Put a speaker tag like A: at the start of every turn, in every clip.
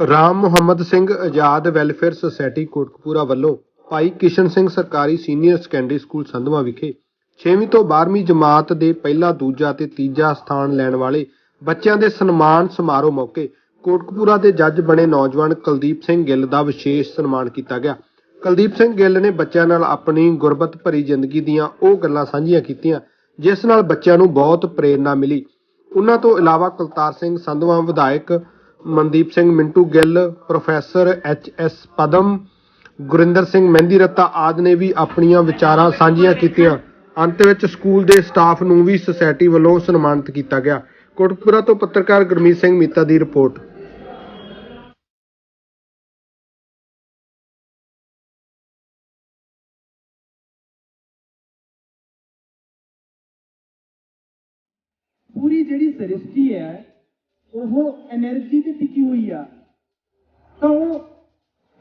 A: Ram Muhammad Singh Azad welfare society Kotkapura ਵੱਲੋਂ ਭਾਈ ਕਿਸ਼ਨ ਸਿੰਘ ਸਰਕਾਰੀ senior secondary school Sandhwan ਵਿਖੇ 6ਵੀਂ ਤੋਂ 12ਵੀਂ ਜਮਾਤ ਦੇ ਪਹਿਲਾ, ਦੂਜਾ ਤੇ ਤੀਜਾ ਸਥਾਨ ਲੈਣ ਵਾਲੇ ਬੱਚਿਆਂ ਦੇ ਸਨਮਾਨ ਸਮਾਰੋਹ ਮੌਕੇ ਕੋਟਕਪੂਰਾ ਦੇ ਜੱਜ ਬਣੇ ਨੌਜਵਾਨ ਕੁਲਦੀਪ ਸਿੰਘ ਗਿੱਲ ਦਾ ਵਿਸ਼ੇਸ਼ ਸਨਮਾਨ ਕੀਤਾ ਗਿਆ। ਕੁਲਦੀਪ ਸਿੰਘ ਗਿੱਲ ਨੇ ਬੱਚਿਆਂ ਨਾਲ ਆਪਣੀ ਗੁਰਬਤ ਭਰੀ ਜ਼ਿੰਦਗੀ ਦੀਆਂ ਉਹ ਗੱਲਾਂ ਸਾਂਝੀਆਂ ਕੀਤੀਆਂ, ਜਿਸ ਨਾਲ ਬੱਚਿਆਂ ਨੂੰ ਬਹੁਤ ਪ੍ਰੇਰਣਾ ਮਿਲੀ। ਉਹਨਾਂ ਤੋਂ ਇਲਾਵਾ ਕੁਲਤਾਰ ਸਿੰਘ ਸੰਧਵਾ ਵਿਧਾਇਕ Mandeep Singh, Mintu Gill, professor H S Padam, Gurinder Singh Mehndi Ratta ਆਦਿ ਨੇ ਵੀ ਆਪਣੀਆਂ ਵਿਚਾਰਾਂ ਸਾਂਝੀਆਂ ਕੀਤੀਆਂ। ਅੰਤ ਵਿੱਚ ਸਕੂਲ ਦੇ ਸਟਾਫ ਨੂੰ ਵੀ ਸੁਸਾਇਟੀ ਵੱਲੋਂ ਸਨਮਾਨਿਤ ਕੀਤਾ ਗਿਆ। ਕੋਟਕਪੂਰਾ ਤੋਂ ਪੱਤਰਕਾਰ ਗੁਰਮੀਤ ਸਿੰਘ ਮੀਤਾ ਦੀ ਰਿਪੋਰਟ।
B: ਪੂਰੀ ਜਿਹੜੀ ਸ੍ਰਿਸ਼ਟੀ ਹੈ ਉਹ એનર્ਜੀ ਤੇ ਟਿਕੀ ਹੋਈ ਆ। ਤਾਂ ਉਹ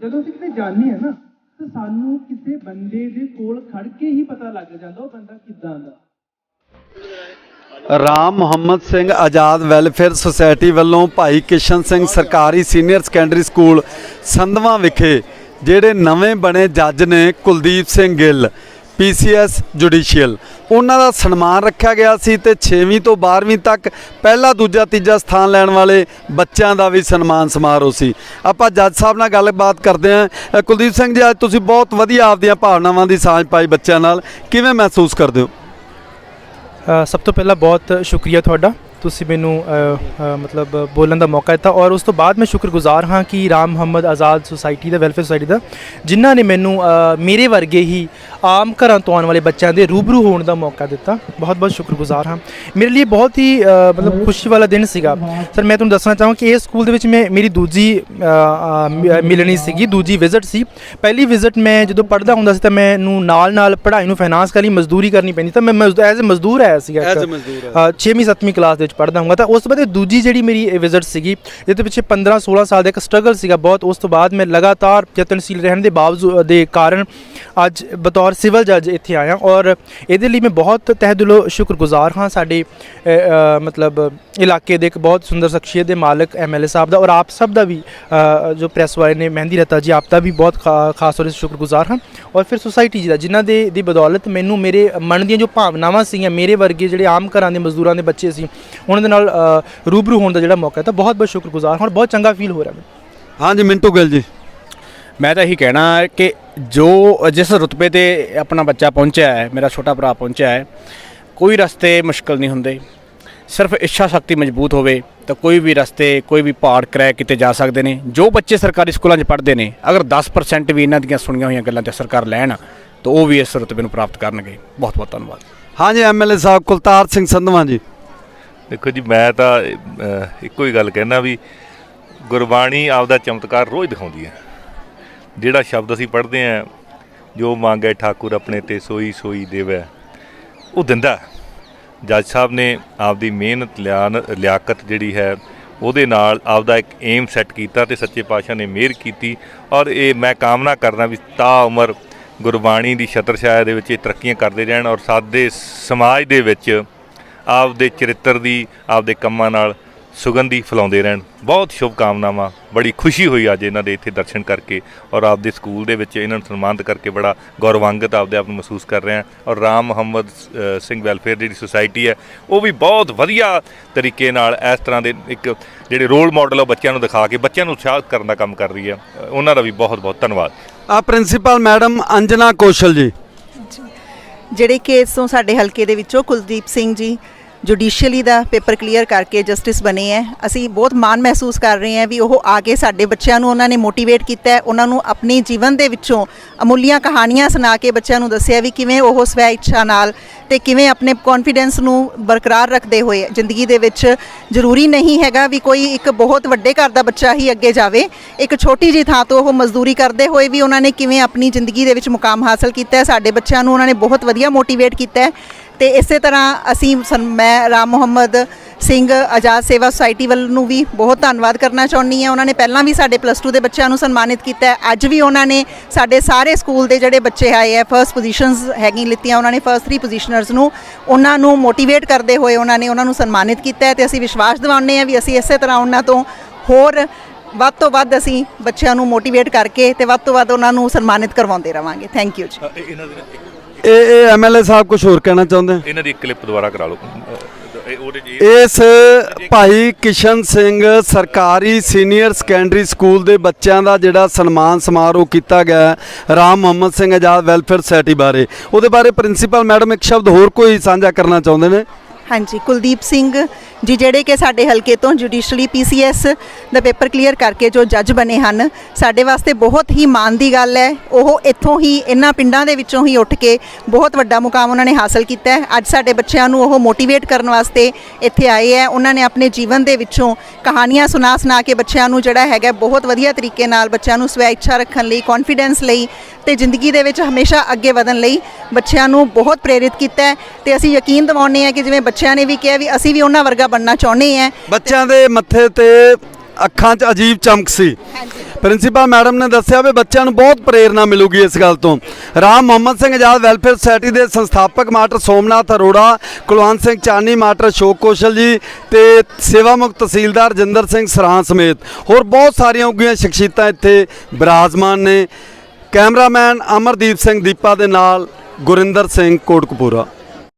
B: ਜਦੋਂ ਅਸੀਂ ਕਿਤੇ ਜਾਂਦੇ ਆ ਨਾ, ਤਾਂ ਸਾਨੂੰ ਕਿਸੇ ਬੰਦੇ ਦੇ ਕੋਲ ਖੜ ਕੇ ਹੀ ਪਤਾ ਲੱਗ ਜਾਂਦਾ ਉਹ ਬੰਦਾ ਕਿੱਦਾਂ ਦਾ।
C: ਰਾਮ ਮੁਹੰਮਦ ਸਿੰਘ ਆਜ਼ਾਦ ਵੈਲਫੇਅਰ ਸੁਸਾਇਟੀ ਵੱਲੋਂ ਭਾਈ ਕਿਸ਼ਨ ਸਿੰਘ ਸਰਕਾਰੀ ਸੀਨੀਅਰ ਸੈਕੰਡਰੀ ਸਕੂਲ ਸੰਧਵਾ ਵਿਖੇ, ਜਿਹੜੇ ਨਵੇਂ ਬਣੇ ਜੱਜ ਨੇ ਕੁਲਦੀਪ ਸਿੰਘ ਗਿੱਲ ਪੀਸੀਐਸ ਜੁਡੀਸ਼ੀਅਲ। ਉਹਨਾਂ ਦਾ ਸਨਮਾਨ ਰੱਖਿਆ ਗਿਆ ਸੀ ਤੇ 6ਵੀਂ ਤੋਂ 12ਵੀਂ ਤੱਕ ਪਹਿਲਾ ਦੂਜਾ ਤੀਜਾ ਸਥਾਨ ਲੈਣ ਵਾਲੇ ਬੱਚਿਆਂ ਦਾ ਵੀ ਸਨਮਾਨ ਸਮਾਰੋਹ ਸੀ। ਆਪਾਂ ਜੱਜ ਸਾਹਿਬ ਨਾਲ ਗੱਲਬਾਤ ਕਰਦੇ ਹਾਂ। ਕੁਲਦੀਪ ਸਿੰਘ ਜੀ, ਅੱਜ ਤੁਸੀਂ ਬਹੁਤ ਵਧੀਆ ਆਪਦੀਆਂ ਭਾਵਨਾਵਾਂ ਦੀ ਸਾਂਝ ਪਾਈ ਬੱਚਿਆਂ ਨਾਲ। ਕਿਵੇਂ ਮਹਿਸੂਸ ਕਰਦੇ ਹੋ?
D: ਸਭ ਤੋਂ ਪਹਿਲਾਂ ਬਹੁਤ ਸ਼ੁਕਰੀਆ ਤੁਹਾਡਾ। ਤੁਸੀਂ ਮੈਨੂੰ ਅ, ਅ, ਮਤਲਬ ਬੋਲਣ ਦਾ ਮੌਕਾ ਦਿੱਤਾ ਔਰ ਉਸ ਤੋਂ ਬਾਅਦ ਮੈਂ ਸ਼ੁਕਰਗੁਜ਼ਾਰ ਹਾਂ ਕਿ ਰਾਮ ਮੁਹੰਮਦ ਆਜ਼ਾਦ ਸੁਸਾਇਟੀ ਦਾ ਵੈਲਫੇਅਰ ਸੁਸਾਇਟੀ ਦਾ ਜਿਨ੍ਹਾਂ ਨੇ ਮੈਨੂੰ ਅ, ਮੇਰੇ ਵਰਗੇ ਹੀ ਆਮ ਘਰਾਂ ਤੋਂ ਆਉਣ ਵਾਲੇ ਬੱਚਿਆਂ ਦੇ ਰੂਬਰੂ ਹੋਣ ਦਾ ਮੌਕਾ ਦਿੱਤਾ। ਬਹੁਤ ਬਹੁਤ ਸ਼ੁਕਰਗੁਜ਼ਾਰ ਹਾਂ। ਮੇਰੇ ਲਈ ਬਹੁਤ ਹੀ ਅ, ਮਤਲਬ ਖੁਸ਼ੀ ਵਾਲਾ ਦਿਨ ਸੀਗਾ। ਸਰ ਮੈਂ ਤੁਹਾਨੂੰ ਦੱਸਣਾ ਚਾਹਾਂ ਕਿ ਇਹ ਸਕੂਲ ਦੇ ਵਿੱਚ ਮੈਂ ਮੇਰੀ ਦੂਜੀ ਅ, ਅ, ਮਿਲਣੀ ਸੀਗੀ ਦੂਜੀ ਵਿਜ਼ਿਟ ਸੀ। ਪਹਿਲੀ ਵਿਜ਼ਿਟ ਮੈਂ ਜਦੋਂ ਪੜ੍ਹਦਾ ਹੁੰਦਾ ਸੀ ਤਾਂ ਮੈਨੂੰ ਨਾਲ ਨਾਲ ਪੜ੍ਹਾਈ ਨੂੰ ਫਾਈਨਾਂਸ ਕਰਨ ਲਈ ਮਜ਼ਦੂਰੀ ਕਰਨੀ ਪੈਂਦੀ ਤਾਂ ਮੈਂ ਐਜ਼ ਅ ਮਜ਼ਦੂਰ ਆਇਆ ਸੀਗਾ
C: a
D: ਇੱਕ।
C: ਮਜ਼ਦੂਰ
D: ਅ, 6ਵੀਂ 7ਵੀਂ ਕਲਾਸ ਦੇ ਵਿੱਚ ਪੜ੍ਹਦਾ ਹੁੰਦਾ ਤਾਂ ਉਸ ਤੋਂ ਬਾਅਦ ਇਹ ਦੂਜੀ ਜਿਹੜੀ ਮੇਰੀ ਵਿਜ਼ਿਟ ਸੀਗੀ ਜਿਹਦੇ ਪਿੱਛੇ 15 16 ਸਾਲ ਦਾ ਇੱਕ ਸਟਰਗਲ ਸੀਗਾ ਬਹੁਤ। ਉਸ ਤੋਂ ਬਾਅਦ ਮੈਂ ਲਗਾਤਾਰ ਯਤਨਸ਼ੀਲ ਰਹਿਣ ਦੇ ਬਾਵਜੂਦ ਦੇ ਕਾਰਨ ਅੱਜ ਬਤੌਰ ਸਿਵਲ ਜੱਜ ਇੱਥੇ ਆਇਆ ਔਰ ਇਹਦੇ ਲਈ ਮੈਂ ਬਹੁਤ ਤਹਿ ਦਿਲੋਂ ਸ਼ੁਕਰਗੁਜ਼ਾਰ ਹਾਂ। ਸਾਡੇ ਮਤਲਬ ਇਲਾਕੇ ਦੇ ਇੱਕ ਬਹੁਤ ਸੁੰਦਰ ਸ਼ਖਸੀਅਤ ਦੇ ਮਾਲਕ ਐਮਐਲਏ ਸਾਹਿਬ ਦਾ ਔਰ ਆਪ ਸਭ ਦਾ ਵੀ ਜੋ ਪ੍ਰੈਸ ਵਾਲੇ ਨੇ ਮਹਿੰਦੀ ਰਤਾ ਜੀ ਆਪ ਦਾ ਵੀ ਬਹੁਤ ਖਾ- ਖਾਸ ਤੌਰ 'ਤੇ ਸ਼ੁਕਰਗੁਜ਼ਾਰ ਹਾਂ। ਔਰ ਫਿਰ ਸੁਸਾਇਟੀ ਜੀ ਦਾ ਜਿਨ੍ਹਾਂ ਦੇ ਦੀ ਬਦੌਲਤ ਮੈਨੂੰ ਮੇਰੇ ਮਨ ਦੀਆਂ ਜੋ ਭਾਵਨਾਵਾਂ ਸੀਗੀਆਂ ਮੇਰੇ ਵਰਗੇ ਜਿਹੜੇ ਆਮ ਘਰਾਂ ਦੇ ਮਜ਼ਦੂਰਾਂ ਦੇ ਬੱਚੇ ਸੀ ਉਹਨਾਂ ਦੇ ਨਾਲ ਰੂਬਰੂ ਹੋਣ ਦਾ ਜਿਹੜਾ ਮੌਕਾ ਤਾਂ ਬਹੁਤ ਬਹੁਤ ਸ਼ੁਕਰਗੁਜ਼ਾਰ ਹਾਂ ਔਰ ਬਹੁਤ ਚੰਗਾ ਫੀਲ ਹੋ ਰਿਹਾ ਮੈਨੂੰ।
C: ਹਾਂਜੀ ਮਿੰਟੂ ਗਿੱਲ ਜੀ।
E: ਮੈਂ ਤਾਂ ਇਹੀ ਕਹਿਣਾ ਕਿ ਜੋ ਜਿਸ ਰੁਤਬੇ ਤੇ ਆਪਣਾ ਬੱਚਾ ਪਹੁੰਚਿਆ ਹੈ ਮੇਰਾ ਛੋਟਾ ਭਰਾ ਪਹੁੰਚਿਆ ਹੈ ਕੋਈ ਰਸਤੇ ਮੁਸ਼ਕਲ ਨਹੀਂ ਹੁੰਦੇ। ਸਿਰਫ ਇੱਛਾ ਸ਼ਕਤੀ ਮਜ਼ਬੂਤ ਹੋਵੇ ਤਾਂ ਕੋਈ ਵੀ ਰਸਤੇ ਕੋਈ ਵੀ ਪਹਾੜ ਕਰੈਕ ਕੀਤੇ ਜਾ ਸਕਦੇ ਨੇ। ਜੋ ਬੱਚੇ ਸਰਕਾਰੀ ਸਕੂਲਾਂ 'ਚ ਪੜ੍ਹਦੇ ਨੇ ਅਗਰ 10% ਵੀ ਇਹਨਾਂ ਦੀਆਂ ਸੁਣੀਆਂ ਹੋਈਆਂ ਗੱਲਾਂ ਤੇ ਸਰਕਾਰ ਲੈਣ ਤਾਂ ਉਹ ਵੀ ਇਸ ਰੁਤਬੇ ਨੂੰ ਪ੍ਰਾਪਤ ਕਰਨਗੇ। ਬਹੁਤ ਬਹੁਤ ਧੰਨਵਾਦ।
C: ਹਾਂਜੀ ਐਮਐਲਏ ਸਾਹਿਬ ਕੁਲਤਾਰ ਸਿੰਘ ਸੰਧਵਾ ਜੀ।
F: ਦੇਖੋ ਜੀ ਮੈਂ ਤਾਂ ਇੱਕੋ ਹੀ ਗੱਲ ਕਹਿਣਾ ਵੀ ਗੁਰਬਾਣੀ ਆਪਦਾ ਚਮਤਕਾਰ ਰੋਜ਼ ਦਿਖਾਉਂਦੀ ਹੈ। ਜਿਹੜਾ ਸ਼ਬਦ ਅਸੀਂ ਪੜ੍ਹਦੇ ਆਂ ਜੋ ਮੰਗੇ ਠਾਕੁਰ ਆਪਣੇ ਤੇ ਸੋਈ ਸੋਈ ਦੇਵੈ ਉਹ ਦਿੰਦਾ ਹੈ। ਜੱਜ ਸਾਹਿਬ ਨੇ ਆਪਦੀ ਮਿਹਨਤ, ਲਿਆਨ, ਲਿਆਕਤ ਜਿਹੜੀ ਹੈ, ਉਹਦੇ ਨਾਲ ਆਪਦਾ ਇੱਕ ਏਮ ਸੈੱਟ ਕੀਤਾ ਤੇ ਸੱਚੇ ਪਾਤਸ਼ਾਹ ਨੇ ਮਿਹਰ ਕੀਤੀ ਔਰ ਇਹ ਮੈਂ ਕਾਮਨਾ ਕਰਦਾ ਵੀ ਤਾ ਉਮਰ ਗੁਰਬਾਣੀ ਦੀ ਛਤਰਛਾਇਆ ਦੇ ਵਿੱਚ ਇਹ ਤਰੱਕੀਆਂ ਕਰਦੇ ਰਹਿਣ ਔਰ ਸਾਡੇ ਸਮਾਜ ਦੇ ਵਿੱਚ ਆਪਦੇ ਚਰਿੱਤਰ ਦੀ, ਆਪਦੇ ਕੰਮਾਂ ਨਾਲ ਸੁਗੰਧੀ ਫੈਲਾਉਂਦੇ ਰਹਿਣ। ਬਹੁਤ ਸ਼ੁਭ ਕਾਮਨਾਵਾਂ ਬੜੀ ਖੁਸ਼ੀ ਹੋਈ ਅੱਜ ਇਹਨਾਂ ਦੇ ਇੱਥੇ ਦਰਸ਼ਨ ਕਰਕੇ ਔਰ ਆਪਦੇ ਸਕੂਲ ਦੇ ਵਿੱਚ ਇਹਨਾਂ ਨੂੰ ਸਨਮਾਨਿਤ ਕਰਕੇ ਬੜਾ ਗੌਰਵਾਂਗਤ ਆਪਦੇ ਆਪ ਨੂੰ ਮਹਿਸੂਸ ਕਰ ਰਹੇ ਹਾਂ। ਔਰ ਰਾਮ ਮੁਹੰਮਦ ਸਿੰਘ ਵੈਲਫੇਅਰ ਜਿਹੜੀ ਸੁਸਾਇਟੀ ਹੈ ਉਹ ਵੀ ਬਹੁਤ ਵਧੀਆ ਤਰੀਕੇ ਨਾਲ ਇਸ ਤਰ੍ਹਾਂ ਦੇ ਇੱਕ ਜਿਹੜੇ ਰੋਲ ਮਾਡਲ ਆ ਉਹ ਬੱਚਿਆਂ ਨੂੰ ਦਿਖਾ ਕੇ ਬੱਚਿਆਂ ਨੂੰ ਉਤਸ਼ਾਹਿਤ ਕਰਨ ਦਾ ਕੰਮ ਕਰ ਰਹੀ ਹੈ। ਉਹਨਾਂ ਦਾ ਵੀ ਬਹੁਤ ਬਹੁਤ ਧੰਨਵਾਦ।
C: ਆ ਪ੍ਰਿੰਸੀਪਲ ਮੈਡਮ ਅੰਜਨਾ ਕੌਸ਼ਲ ਜੀ।
G: ਜਿਹੜੇ ਕੇਸ ਤੋਂ ਸਾਡੇ ਹਲਕੇ ਦੇ ਵਿੱਚੋਂ ਕੁਲਦੀਪ ਸਿੰਘ ਜੀ ਜੁਡੀਸ਼ੀਅਲੀ ਦਾ ਪੇਪਰ ਕਲੀਅਰ ਕਰਕੇ ਜਸਟਿਸ ਬਣੇ ਹੈ ਅਸੀਂ ਬਹੁਤ ਮਾਣ ਮਹਿਸੂਸ ਕਰ ਰਹੇ ਹਾਂ ਵੀ ਉਹ ਆ ਕੇ ਸਾਡੇ ਬੱਚਿਆਂ ਨੂੰ ਉਹਨਾਂ ਨੇ ਮੋਟੀਵੇਟ ਕੀਤਾ ਹੈ ਉਹਨਾਂ ਨੂੰ ਆਪਣੀ ਜੀਵਨ ਦੇ ਵਿੱਚੋਂ ਅਮੁੱਲੀਆਂ ਕਹਾਣੀਆਂ ਸੁਣਾ ਕੇ ਬੱਚਿਆਂ ਨੂੰ ਦੱਸਿਆ ਵੀ ਕਿਵੇਂ ਉਹ ਸਵੈ ਇੱਛਾ ਨਾਲ ਤੇ ਕਿਵੇਂ ਆਪਣੇ ਕੌਨਫੀਡੈਂਸ ਨੂੰ ਬਰਕਰਾਰ ਰੱਖਦੇ ਹੋਏ ਜ਼ਿੰਦਗੀ ਦੇ ਵਿੱਚ ਜ਼ਰੂਰੀ ਨਹੀਂ ਹੈਗਾ ਵੀ ਕੋਈ ਇੱਕ ਬਹੁਤ ਵੱਡੇ ਘਰ ਦਾ ਬੱਚਾ ਹੀ ਅੱਗੇ ਜਾਵੇ। ਇੱਕ ਛੋਟੀ ਜਿਹੀ ਥਾਂ ਤੋਂ ਉਹ ਮਜ਼ਦੂਰੀ ਕਰਦੇ ਹੋਏ ਵੀ ਉਹਨਾਂ ਨੇ ਕਿਵੇਂ ਆਪਣੀ ਜ਼ਿੰਦਗੀ ਦੇ ਵਿੱਚ ਮੁਕਾਮ ਹਾਸਲ ਕੀਤਾ ਹੈ ਸਾਡੇ ਬੱਚਿਆਂ ਨੂੰ ਉਹਨਾਂ ਨੇ ਬਹੁਤ ਵਧੀਆ ਮੋਟੀਵੇਟ ਕੀਤਾ ਹੈ ਤੇ ਇਸੇ ਤਰ੍ਹਾਂ ਅਸੀਂ ਸਨ- ਮੈਂ ਰਾਮ ਮੁਹੰਮਦ ਸਿੰਘ ਆਜ਼ਾਦ ਸੇਵਾ ਸੁਸਾਇਟੀ ਵੱਲ ਨੂੰ ਵੀ ਬਹੁਤ ਧੰਨਵਾਦ ਕਰਨਾ ਚਾਹੁੰਦੀ ਹਾਂ। ਉਹਨਾਂ ਨੇ ਪਹਿਲਾਂ ਵੀ ਸਾਡੇ ਪਲੱਸ 2 ਦੇ ਬੱਚਿਆਂ ਨੂੰ ਸਨਮਾਨਿਤ ਕੀਤਾ ਹੈ। ਅੱਜ ਵੀ ਉਹਨਾਂ ਨੇ ਸਾਡੇ ਸਾਰੇ ਸਕੂਲ ਦੇ ਜਿਹੜੇ ਬੱਚੇ ਆਏ ਆ ਫਰਸਟ ਪੋਜੀਸ਼ਨਸ ਹੈਗੀ ਲਿੱਤੀਆਂ, ਉਹਨਾਂ ਨੇ ਫਰਸਟ 3 ਪੋਜੀਸ਼ਨਰਸ ਨੂੰ, ਉਹਨਾਂ ਨੂੰ ਮੋਟੀਵੇਟ ਕਰਦੇ ਹੋਏ ਉਹਨਾਂ ਨੇ ਉਹਨਾਂ ਨੂੰ ਸਨਮਾਨਿਤ ਕੀਤਾ ਹੈ ਤੇ ਅਸੀਂ ਵਿਸ਼ਵਾਸ ਦਿਵਾਉਂਦੇ ਹਾਂ ਵੀ ਅਸੀਂ ਇਸੇ ਤਰ੍ਹਾਂ ਉਹਨਾਂ ਤੋਂ ਹੋਰ ਵੱਧ ਤੋਂ ਵੱਧ ਅਸੀਂ ਬੱਚਿਆਂ ਨੂੰ ਮੋਟੀਵੇਟ ਕਰਕੇ ਤੇ ਵੱਧ ਤੋਂ ਵੱਧ ਉਹਨਾਂ ਨੂੰ ਸਨਮਾਨਿਤ ਕਰਵਾਉਂਦੇ ਰਵਾਂਗੇ। ਥੈਂਕ ਯੂ ਜੀ।
C: ਇਹ ਇਹ ਐਮਐਲਏ ਸਾਹਿਬ ਕੁਝ ਹੋਰ ਕਹਿਣਾ ਚਾਹੁੰਦੇ ਆ?
F: ਇਹਨਾਂ ਦੀ ਕਲਿੱਪ ਦੁਬਾਰਾ ਕਰਾ ਲਓ। ਇਹ ਉਹਦੇ
C: ਇਸ ਭਾਈ ਕਿਸ਼ਨ ਸਿੰਘ ਸਰਕਾਰੀ ਸੀਨੀਅਰ ਸੈਕੰਡਰੀ ਸਕੂਲ ਦੇ ਬੱਚਿਆਂ ਦਾ ਜਿਹੜਾ ਸਨਮਾਨ ਸਮਾਰੋਹ ਕੀਤਾ ਗਿਆ ਹੈ, ਰਾਮ ਮੁਹੰਮਦ ਸਿੰਘ ਆਜ਼ਾਦ ਵੈਲਫੇਅਰ ਸੁਸਾਇਟੀ ਬਾਰੇ। ਉਹਦੇ ਬਾਰੇ ਪ੍ਰਿੰਸੀਪਲ ਮੈਡਮ ਇੱਕ ਸ਼ਬਦ ਹੋਰ ਕੋਈ ਸਾਂਝਾ ਕਰਨਾ ਚਾਹੁੰਦੇ ਨੇ?
G: ਹਾਂਜੀ ਕੁਲਦੀਪ ਸਿੰਘ ਜੀ ਜਿਹੜੇ ਕਿ ਸਾਡੇ ਹਲਕੇ ਤੋਂ ਜੁਡੀਸ਼ੀਅਲੀ ਪੀਸੀਐਸ ਦਾ ਪੇਪਰ ਕਲੀਅਰ ਕਰਕੇ ਜੋ ਜੱਜ ਬਣੇ ਹਨ, ਸਾਡੇ ਵਾਸਤੇ ਬਹੁਤ ਹੀ ਮਾਣ ਦੀ ਗੱਲ ਹੈ। ਉਹ ਇੱਥੋਂ ਹੀ ਇਹਨਾਂ ਪਿੰਡਾਂ ਦੇ ਵਿੱਚੋਂ ਹੀ ਉੱਠ ਕੇ ਬਹੁਤ ਵੱਡਾ ਮੁਕਾਮ ਉਹਨਾਂ ਨੇ ਹਾਸਲ ਕੀਤਾ ਹੈ। ਅੱਜ ਸਾਡੇ ਬੱਚਿਆਂ ਨੂੰ ਉਹ ਮੋਟੀਵੇਟ ਕਰਨ ਵਾਸਤੇ ਇੱਥੇ ਆਏ ਹੈ। ਉਹਨਾਂ ਨੇ ਆਪਣੇ ਜੀਵਨ ਦੇ ਵਿੱਚੋਂ ਕਹਾਣੀਆਂ ਸੁਣਾ ਸੁਣਾ ਕੇ ਬੱਚਿਆਂ ਨੂੰ ਜਿਹੜਾ ਹੈਗਾ ਬਹੁਤ ਵਧੀਆ ਤਰੀਕੇ ਨਾਲ ਬੱਚਿਆਂ ਨੂੰ ਸਵੈ ਇੱਛਾ ਰੱਖਣ ਲਈ ਕੌਨਫੀਡੈਂਸ ਲਈ ਤੇ ਜ਼ਿੰਦਗੀ ਦੇ ਵਿੱਚ ਹਮੇਸ਼ਾ ਅੱਗੇ ਵਧਣ ਲਈ ਬੱਚਿਆਂ ਨੂੰ ਬਹੁਤ ਪ੍ਰੇਰਿਤ ਕੀਤਾ ਹੈ। ਤੇ ਅਸੀਂ ਯਕੀਨ ਦਿਵਾਉਂਦੇ ਹਾਂ ਕਿ ਜਿਵੇਂ ਬੱਚਿਆਂ ਨੇ ਵੀ ਕਿਹਾ ਵੀ ਅਸੀਂ ਵੀ ਉਹਨਾਂ ਵਰਗਾ ਬਣਨਾ ਚਾਹੁੰਦੇ ਹਾਂ।
C: ਬੱਚਿਆਂ ਦੇ ਮੱਥੇ ਤੇ ਅੱਖਾਂ 'ਚ ਅਜੀਬ ਚਮਕ ਸੀ। ਪ੍ਰਿੰਸੀਪਲ ਮੈਡਮ ਨੇ ਦੱਸਿਆ ਵੀ ਬੱਚਿਆਂ ਨੂੰ ਬਹੁਤ ਪ੍ਰੇਰਣਾ ਮਿਲੂਗੀ ਇਸ ਗੱਲ ਤੋਂ। ਰਾਮ ਮੁਹੰਮਦ ਸਿੰਘ ਆਜ਼ਾਦ ਵੈਲਫੇਅਰ ਸੁਸਾਇਟੀ ਦੇ ਸੰਸਥਾਪਕ ਮਾਸਟਰ ਸੋਮਨਾਥ ਅਰੋੜਾ ਕੁਲਵੰਤ ਸਿੰਘ ਚਾਨੀ ਮਾਸਟਰ ਅਸ਼ੋਕ ਕੌਸ਼ਲ ਜੀ ਤੇ ਸੇਵਾ ਮੁਕਤ ਤਹਿਸੀਲਦਾਰ ਜਿੰਦਰ ਸਿੰਘ ਸਰਾਂ ਸਮੇਤ ਹੋਰ ਬਹੁਤ ਸਾਰੀਆਂ ਉੱਗੀਆਂ ਸ਼ਖਸੀਅਤਾਂ ਇੱਥੇ ਬਿਰਾਜਮਾਨ ਨੇ। ਕੈਮਰਾਮੈਨ ਅਮਰਦੀਪ ਸਿੰਘ ਦੀਪਾ ਦੇ ਨਾਲ ਗੁਰਿੰਦਰ ਸਿੰਘ ਕੋਟਕਪੂਰਾ।